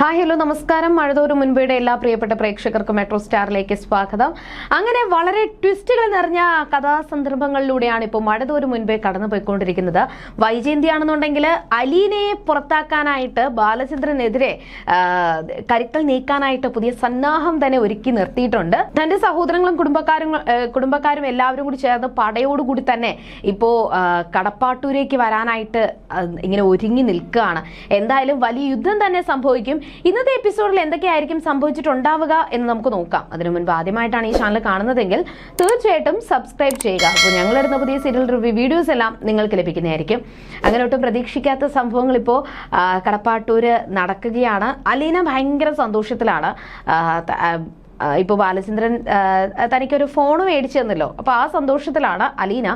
Hi hello നമസ്കാരം. മഴതോറും മുൻപേടെ എല്ലാ പ്രിയപ്പെട്ട പ്രേക്ഷകർക്കും മെട്രോ സ്റ്റാറിലേക്ക് സ്വാഗതം. അങ്ങനെ വളരെ ട്വിസ്റ്റുകൾ നിറഞ്ഞ കഥാസന്ദർഭങ്ങളിലൂടെയാണ് ഇപ്പോൾ മഴതോറും മുൻപേ കടന്നു പോയിക്കൊണ്ടിരിക്കുന്നത് വൈജയന്തിയാണെന്നുണ്ടെങ്കിൽ അലീനയെ പുറത്താക്കാനായിട്ട് ബാലചന്ദ്രനെതിരെ കരുക്കൾ നീക്കാനായിട്ട് പുതിയ സന്നാഹം തന്നെ ഒരുക്കി നിർത്തിയിട്ടുണ്ട്. തന്റെ സഹോദരങ്ങളും കുടുംബക്കാരും കുടുംബക്കാരും എല്ലാവരും കൂടി ചേർന്ന് പടയോടുകൂടി തന്നെ ഇപ്പോൾ കടപ്പാട്ടൂരേക്ക് വരാനായിട്ട് ഇങ്ങനെ ഒരുങ്ങി നിൽക്കുകയാണ്. എന്തായാലും വലിയ യുദ്ധം തന്നെ സംഭവിക്കും. ഇന്നത്തെ എപ്പിസോഡിൽ എന്തൊക്കെയായിരിക്കും സംഭവിച്ചിട്ടുണ്ടാവുക എന്ന് നമുക്ക് നോക്കാം. അതിനു മുൻപ് ആദ്യമായിട്ടാണ് ഈ ചാനൽ കാണുന്നതെങ്കിൽ തീർച്ചയായിട്ടും സബ്സ്ക്രൈബ് ചെയ്യുക. അപ്പോൾ ഞങ്ങളിടുന്ന പുതിയ സീരിയൽ റിവ്യൂ വീഡിയോസ് എല്ലാം നിങ്ങൾക്ക് ലഭിക്കുന്നതായിരിക്കും. അങ്ങനെ ഒട്ടും പ്രതീക്ഷിക്കാത്ത സംഭവങ്ങൾ ഇപ്പോൾ കടപ്പാട്ടൂര് നടക്കുകയാണ്. അലീന ഭയങ്കര സന്തോഷത്തിലാണ്. ഇപ്പോൾ ബാലചന്ദ്രൻ തനിക്കൊരു ഫോൺ മേടിച്ചു തന്നല്ലോ. അപ്പോൾ ആ സന്തോഷത്തിലാണ് അലീന.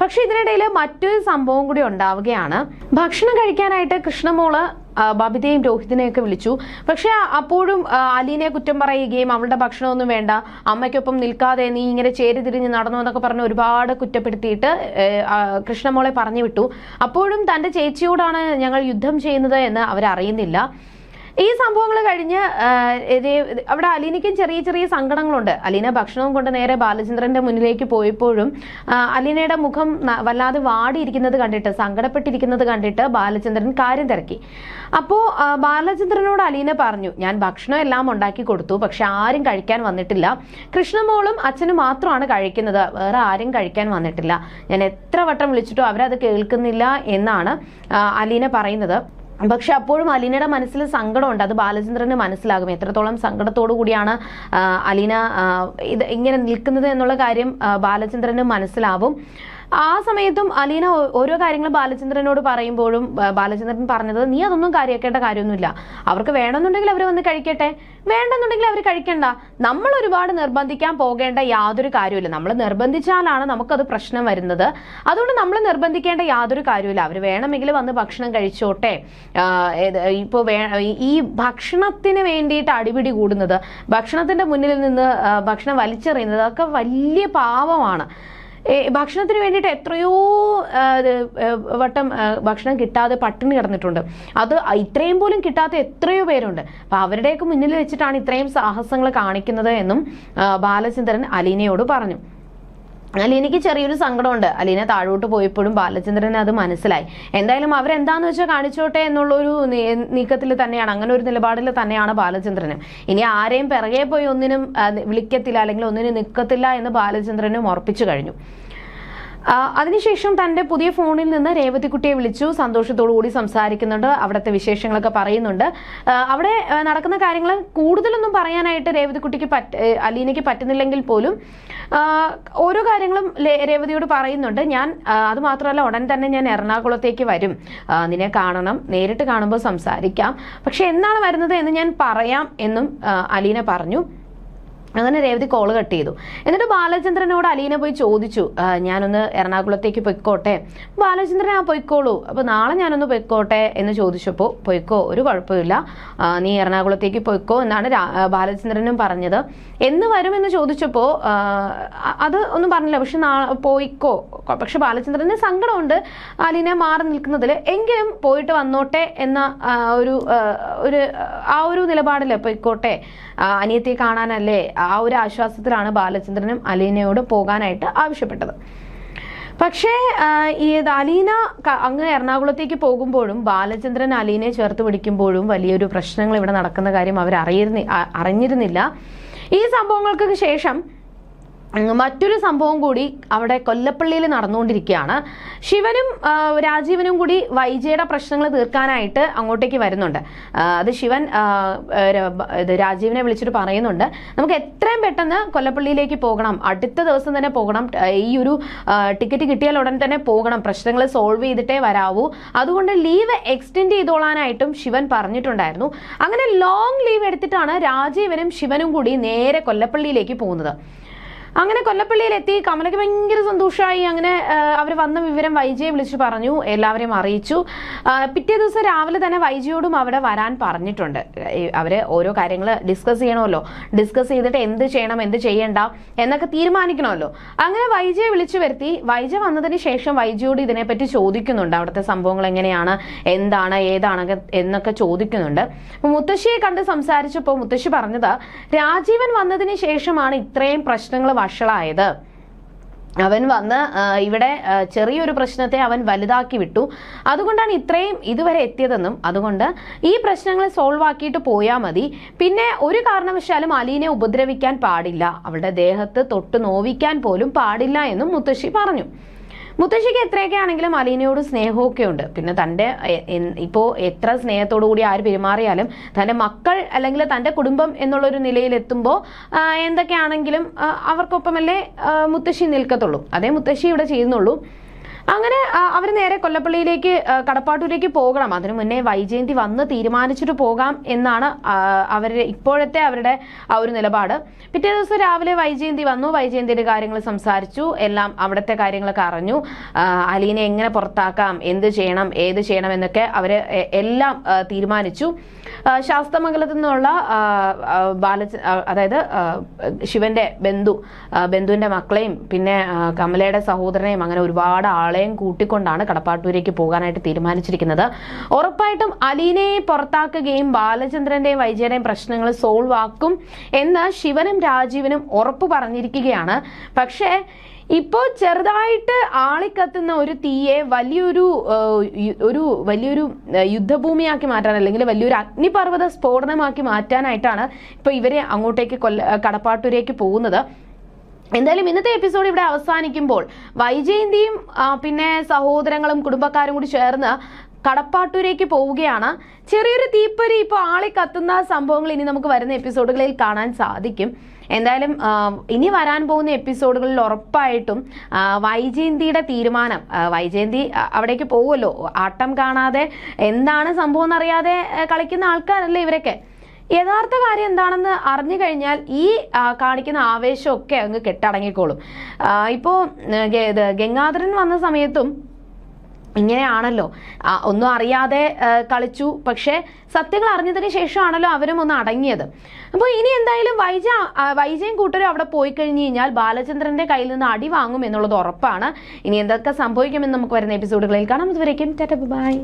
പക്ഷേ ഇതിനിടയിൽ മറ്റൊരു സംഭവം കൂടി ഉണ്ടാവുകയാണ്. ഭക്ഷണം കഴിക്കാനായിട്ട് കൃഷ്ണമോൾ ബബിതയും രോഹിതിനെയും ഒക്കെ വിളിച്ചു. പക്ഷെ അപ്പോഴും അലീനെ കുറ്റം പറയുകയും അവളുടെ ഭക്ഷണമൊന്നും വേണ്ട അമ്മയ്ക്കൊപ്പം നിൽക്കാതെ നീ ഇങ്ങനെ ചേരി തിരിഞ്ഞ് നടന്നു എന്നൊക്കെ പറഞ്ഞ് ഒരുപാട് കുറ്റപ്പെടുത്തിയിട്ട് കൃഷ്ണമോളെ പറഞ്ഞു വിട്ടു അപ്പോഴും തന്റെ ചേച്ചിയോടാണ് ഞങ്ങൾ യുദ്ധം ചെയ്യുന്നത് എന്ന് അവരറിയുന്നില്ല. ഈ സംഭവങ്ങൾ കഴിഞ്ഞ് അവിടെ അലീനയ്ക്കും ചെറിയ ചെറിയ സങ്കടങ്ങളുണ്ട്. അലീന ഭക്ഷണവും കൊണ്ട് നേരെ ബാലചന്ദ്രന്റെ മുന്നിലേക്ക് പോയപ്പോഴും അലീനയുടെ മുഖം വല്ലാതെ വാടിയിരിക്കുന്നത് കണ്ടിട്ട് സങ്കടപ്പെട്ടിരിക്കുന്നത് കണ്ടിട്ട് ബാലചന്ദ്രൻ കാര്യം തിരക്കി. അപ്പോ ബാലചന്ദ്രനോട് അലീന പറഞ്ഞു ഞാൻ ഭക്ഷണം എല്ലാം ഉണ്ടാക്കി കൊടുത്തു പക്ഷെ ആരും കഴിക്കാൻ വന്നിട്ടില്ല. കൃഷ്ണമോളും അച്ഛനും മാത്രമാണ് കഴിക്കുന്നത്. വേറെ ആരും കഴിക്കാൻ വന്നിട്ടില്ല. ഞാൻ എത്ര വട്ടം വിളിച്ചിട്ടോ അവരത് കേൾക്കുന്നില്ല എന്നാണ് അലീന പറയുന്നത്. പക്ഷെ അപ്പോഴും അലീനയുടെ മനസ്സിൽ സങ്കടമുണ്ട്. അത് ബാലചന്ദ്രന് മനസ്സിലാകും. എത്രത്തോളം സങ്കടത്തോടു കൂടിയാണ് അലീന ഇത് ഇങ്ങനെ നിൽക്കുന്നത് എന്നുള്ള കാര്യം ബാലചന്ദ്രന് മനസ്സിലാവും. ആ സമയത്തും അലീന ഓരോ കാര്യങ്ങളും ബാലചന്ദ്രനോട് പറയുമ്പോഴും ബാലചന്ദ്രൻ പറഞ്ഞത് നീ അതൊന്നും കാര്യമാക്കേണ്ട കാര്യമൊന്നുമില്ല. അവർക്ക് വേണമെന്നുണ്ടെങ്കിൽ അവർ വന്ന് കഴിക്കട്ടെ. വേണ്ടെന്നുണ്ടെങ്കിൽ അവർ കഴിക്കണ്ട. നമ്മൾ ഒരുപാട് നിർബന്ധിക്കാൻ പോകേണ്ട യാതൊരു കാര്യമില്ല നമ്മൾ നിർബന്ധിച്ചാലാണ് നമുക്കത് പ്രശ്നം വരുന്നത്. അതുകൊണ്ട് നമ്മൾ നിർബന്ധിക്കേണ്ട യാതൊരു കാര്യമില്ല അവർ വേണമെങ്കിൽ വന്ന് ഭക്ഷണം കഴിച്ചോട്ടെ. ഇപ്പോൾ വേ ഈ ഭക്ഷണത്തിന് വേണ്ടിയിട്ട് അടിപിടി കൂടുന്നത് ഭക്ഷണത്തിന്റെ മുന്നിൽ നിന്ന് ഭക്ഷണം വലിച്ചെറിയുന്നത് അതൊക്കെ വലിയ പാവമാണ്. ഭക്ഷണത്തിന് വേണ്ടിയിട്ട് എത്രയോ വട്ടം ഭക്ഷണം കിട്ടാതെ പട്ടിണി കിടന്നിട്ടുണ്ട്. അത് ഇത്രയും പോലും കിട്ടാത്ത എത്രയോ പേരുണ്ട്. അപ്പൊ അവരുടെയൊക്കെ മുന്നിൽ വെച്ചിട്ടാണ് ഇത്രയും സാഹസങ്ങൾ കാണിക്കുന്നത് എന്നും ബാലചന്ദ്രൻ അലീനയോട് പറഞ്ഞു. അലീനയ്ക്ക് ചെറിയൊരു സങ്കടമുണ്ട്. അലീന താഴോട്ട് പോയപ്പോഴും ബാലചന്ദ്രന് അത് മനസ്സിലായി. എന്തായാലും അവരെന്താന്ന് വെച്ചാൽ കാണിച്ചോട്ടെ എന്നുള്ളൊരു നീക്കത്തിൽ തന്നെയാണ്. അങ്ങനെ ഒരു നിലപാടിൽ തന്നെയാണ് ബാലചന്ദ്രനും. ഇനി ആരെയും പിറകെ പോയി ഒന്നിനും വിളിക്കത്തില്ല അല്ലെങ്കിൽ ഒന്നിനും നിൽക്കത്തില്ല എന്ന് ബാലചന്ദ്രനും ഉറപ്പിച്ചു കഴിഞ്ഞു. അതിനുശേഷം തന്റെ പുതിയ ഫോണിൽ നിന്ന് രേവതിക്കുട്ടിയെ വിളിച്ചു. സന്തോഷത്തോടു കൂടി സംസാരിക്കുന്നുണ്ട്. അവിടുത്തെ വിശേഷങ്ങളൊക്കെ പറയുന്നുണ്ട്. അവിടെ നടക്കുന്ന കാര്യങ്ങൾ കൂടുതലൊന്നും പറയാനായിട്ട് രേവതിക്കുട്ടിക്ക് പറ്റ അലീനയ്ക്ക് പറ്റുന്നില്ലെങ്കിൽ പോലും ഓരോ കാര്യങ്ങളും രേവതിയോട് പറയുന്നുണ്ട്. ഞാൻ അത് മാത്രമല്ല ഉടൻ തന്നെ ഞാൻ എറണാകുളത്തേക്ക് വരും. നിന്നെ കാണണം. നേരിട്ട് കാണുമ്പോൾ സംസാരിക്കാം. പക്ഷെ എന്നാണ് വരുന്നത് എന്ന് ഞാൻ പറയാം എന്നും അലീന പറഞ്ഞു. അങ്ങനെ രേവതി കോൾ കട്ട് ചെയ്തു. എന്നിട്ട് ബാലചന്ദ്രനോട് അലീന പോയി ചോദിച്ചു "ആ, ഞാനൊന്ന് എറണാകുളത്തേക്ക് പൊയ്ക്കോട്ടെ? ബാലചന്ദ്രൻ ആ പൊയ്ക്കോളൂ. അപ്പൊ നാളെ ഞാനൊന്ന് പൊയ്ക്കോട്ടെ? എന്ന് ചോദിച്ചപ്പോൾ പൊയ്ക്കോ ഒരു കുഴപ്പമില്ല. നീ എറണാകുളത്തേക്ക് പൊയ്ക്കോ എന്നാണ് ബാലചന്ദ്രനും പറഞ്ഞത്. എന്ന് വരുമെന്ന് ചോദിച്ചപ്പോൾ അത് ഒന്നും പറഞ്ഞില്ല. പക്ഷെ പോയിക്കോ. പക്ഷെ ബാലചന്ദ്രന് സങ്കടമുണ്ട്. അലീന മാറി നിൽക്കുന്നതിൽ എങ്കിലും പോയിട്ട് വന്നോട്ടെ എന്ന ഒരു ഒരു ആ ഒരു നിലപാടില്ല? പൊയ്ക്കോട്ടെ. അനിയത്തെ കാണാനല്ലേ? ആ ഒരു ആശ്വാസത്തിലാണ് ബാലചന്ദ്രനും അലീനയോട് പോകാനായിട്ട് ആവശ്യപ്പെട്ടത്. പക്ഷേ ഈ അലീന അങ്ങ് എറണാകുളത്തേക്ക് പോകുമ്പോഴും ബാലചന്ദ്രൻ അലീനയെ ചേർത്ത് പിടിക്കുമ്പോഴും വലിയൊരു പ്രശ്നങ്ങൾ ഇവിടെ നടക്കുന്ന കാര്യം അവർ അറിയിരുന്നി അറിഞ്ഞിരുന്നില്ല. ഈ സംഭവങ്ങൾക്ക് ശേഷം മറ്റൊരു സംഭവം കൂടി അവിടെ കൊല്ലപ്പള്ളിയിൽ നടന്നുകൊണ്ടിരിക്കുകയാണ്. ശിവനും രാജീവനും കൂടി വൈജയുടെ പ്രശ്നങ്ങൾ തീർക്കാനായിട്ട് അങ്ങോട്ടേക്ക് വരുന്നുണ്ട്. അത് ശിവൻ ഇത് രാജീവിനെ വിളിച്ചിട്ട് പറയുന്നുണ്ട്. നമുക്ക് എത്രയും പെട്ടെന്ന് കൊല്ലപ്പള്ളിയിലേക്ക് പോകണം. അടുത്ത ദിവസം തന്നെ പോകണം. ഈ ഒരു ടിക്കറ്റ് കിട്ടിയാൽ ഉടൻ തന്നെ പോകണം. പ്രശ്നങ്ങൾ സോൾവ് ചെയ്തിട്ടേ വരാവൂ. അതുകൊണ്ട് ലീവ് എക്സ്റ്റെൻഡ് ചെയ്തോളാനായിട്ടും ശിവൻ പറഞ്ഞിട്ടുണ്ടായിരുന്നു. അങ്ങനെ ലോങ് ലീവ് എടുത്തിട്ടാണ് രാജീവനും ശിവനും കൂടി നേരെ കൊല്ലപ്പള്ളിയിലേക്ക് പോകുന്നത്. അങ്ങനെ കൊല്ലപ്പള്ളിയിലെത്തി കമലയ്ക്ക് ഭയങ്കര സന്തോഷമായി അങ്ങനെ അവർ വന്ന വിവരം വൈജയെ വിളിച്ചു പറഞ്ഞു എല്ലാവരെയും അറിയിച്ചു. പിറ്റേ ദിവസം രാവിലെ തന്നെ വൈജയോടും അവിടെ വരാൻ പറഞ്ഞിട്ടുണ്ട്. അവർ ഓരോ കാര്യങ്ങൾ ഡിസ്കസ് ചെയ്യണമല്ലോ. ഡിസ്കസ് ചെയ്തിട്ട് എന്ത് ചെയ്യണം എന്ത് ചെയ്യണ്ട എന്നൊക്കെ തീരുമാനിക്കണമല്ലോ. അങ്ങനെ വൈജയെ വിളിച്ചു വരുത്തി. വൈജ വന്നതിന് ശേഷം വൈജയോട് ഇതിനെപ്പറ്റി ചോദിക്കുന്നുണ്ട്. അവിടുത്തെ സംഭവങ്ങൾ എങ്ങനെയാണ് എന്താണ് ഏതാണ് എന്നൊക്കെ ചോദിക്കുന്നുണ്ട്. മുത്തശ്ശിയെ കണ്ട് സംസാരിച്ചപ്പോൾ മുത്തശ്ശി പറഞ്ഞത് രാജീവൻ വന്നതിന് ശേഷമാണ് ഇത്രയും പ്രശ്നങ്ങൾ വഷളായത്. അവൻ വന്ന് ഇവിടെ ചെറിയൊരു പ്രശ്നത്തെ അവൻ വലുതാക്കി വിട്ടു. അതുകൊണ്ടാണ് ഇത്രയും ഇതുവരെ എത്തിയതെന്നും അതുകൊണ്ട് ഈ പ്രശ്നങ്ങൾ സോൾവ് ആക്കിയിട്ട് പോയാൽ മതി. പിന്നെ ഒരു കാരണവശാലും അലീനെ ഉപദ്രവിക്കാൻ പാടില്ല. അവളുടെ ദേഹത്ത് തൊട്ട് നോവിക്കാൻ പോലും പാടില്ല എന്നും മുത്തശ്ശി പറഞ്ഞു. മുത്തശ്ശിക്ക് എത്രയൊക്കെ ആണെങ്കിലും അലീനയോട് സ്നേഹമൊക്കെ ഉണ്ട് പിന്നെ തന്റെ ഇപ്പോൾ ഇപ്പോ എത്ര സ്നേഹത്തോടു കൂടി ആര് പെരുമാറിയാലും തന്റെ മക്കൾ അല്ലെങ്കിൽ തന്റെ കുടുംബം എന്നുള്ളൊരു നിലയിലെത്തുമ്പോൾ എന്തൊക്കെയാണെങ്കിലും അവർക്കൊപ്പമല്ലേ മുത്തശ്ശി നിൽക്കത്തുള്ളൂ. അതേ മുത്തശ്ശി ഇവിടെ ചെയ്യുന്നുള്ളൂ. അങ്ങനെ അവർ നേരെ കൊല്ലപ്പള്ളിയിലേക്ക് കടപ്പാട്ടൂരിലേക്ക് പോകണം. അതിനു മുന്നേ വൈജയന്തി വന്ന് തീരുമാനിച്ചിട്ട് പോകാം എന്നാണ് അവരുടെ ഇപ്പോഴത്തെ അവരുടെ ആ ഒരു നിലപാട്. പിറ്റേ ദിവസം രാവിലെ വൈജയന്തി വന്നു വൈജയന്തിയുടെ കാര്യങ്ങൾ സംസാരിച്ചു എല്ലാം അവിടുത്തെ കാര്യങ്ങളൊക്കെ അറിഞ്ഞു. അലീനെ എങ്ങനെ പുറത്താക്കാം എന്ത് ചെയ്യണം ഏത് ചെയ്യണം എന്നൊക്കെ അവർ എല്ലാം തീരുമാനിച്ചു. ശാസ്തമംഗലത്തു നിന്നുള്ള ആ, അതായത് ശിവന്റെ ബന്ധു ബന്ധുവിന്റെ മക്കളെയും പിന്നെ കമലയുടെ സഹോദരനെയും അങ്ങനെ ഒരുപാട് ആളെയും കൂട്ടിക്കൊണ്ടാണ് കടപ്പാട്ടൂരേക്ക് പോകാനായിട്ട് തീരുമാനിച്ചിരിക്കുന്നത്. ഉറപ്പായിട്ടും അലീനെ പുറത്താക്കുകയും ബാലചന്ദ്രന്റെയും വൈജയുടെയും പ്രശ്നങ്ങൾ സോൾവ് ആക്കും എന്ന് ശിവനും രാജീവനും ഉറപ്പ് പറഞ്ഞിരിക്കുകയാണ്. പക്ഷേ ഇപ്പോൾ ചെറുതായിട്ട് ആളിക്കത്തുന്ന ഒരു തീയെ വലിയൊരു ഒരു വലിയൊരു യുദ്ധഭൂമിയാക്കി മാറ്റാൻ അല്ലെങ്കിൽ വലിയൊരു അഗ്നിപർവത സ്ഫോടനമാക്കി മാറ്റാനായിട്ടാണ് ഇപ്പോൾ ഇവരെ അങ്ങോട്ടേക്ക് കൊല്ല കടപ്പാട്ടൂരേക്ക് പോകുന്നത്. എന്തായാലും ഇന്നത്തെ എപ്പിസോഡ് ഇവിടെ അവസാനിക്കുമ്പോൾ വൈജയന്തിയും പിന്നെ സഹോദരങ്ങളും കുടുംബക്കാരും കൂടി ചേർന്ന് കടപ്പാട്ടൂരേക്ക് പോവുകയാണ്. ചെറിയൊരു തീപ്പൊരി ഇപ്പോൾ ആളെ കത്തുന്ന സംഭവങ്ങൾ ഇനി നമുക്ക് വരുന്ന എപ്പിസോഡുകളിൽ കാണാൻ സാധിക്കും. എന്തായാലും ഇനി വരാൻ പോകുന്ന എപ്പിസോഡുകളിൽ ഉറപ്പായിട്ടും വൈജയന്തിയുടെ തീരുമാനം വൈജയന്തി അവിടേക്ക് പോകുമല്ലോ ആട്ടം കാണാതെ എന്താണ് സംഭവം എന്നറിയാതെ കളിക്കുന്ന ആൾക്കാരല്ലേ ഇവരൊക്കെ. യഥാർത്ഥ കാര്യം എന്താണെന്ന് അറിഞ്ഞു കഴിഞ്ഞാൽ ഈ കാണിക്കുന്ന ആവേശമൊക്കെ അങ്ങ് കെട്ടടങ്ങിക്കോളും. ഇപ്പോൾ ഗംഗാധരൻ വന്ന സമയത്തും ഇങ്ങനെയാണല്ലോ. ഒന്നും അറിയാതെ കളിച്ചു. പക്ഷേ സത്യങ്ങൾ അറിഞ്ഞതിന് ശേഷമാണല്ലോ അവരും ഒന്ന് അടങ്ങിയത്. അപ്പോൾ ഇനി എന്തായാലും വൈജ വൈജയും കൂട്ടരും അവിടെ പോയി കഴിഞ്ഞു കഴിഞ്ഞാൽ ബാലചന്ദ്രന്റെ കയ്യിൽ നിന്ന് അടി വാങ്ങും എന്നുള്ളത് ഉറപ്പാണ്. ഇനി എന്തൊക്കെ സംഭവിക്കുമെന്ന് നമുക്ക് വരുന്ന എപ്പിസോഡുകളിൽ കാണാം. ഇതുവരേക്കും ടാറ്റ ബൈ.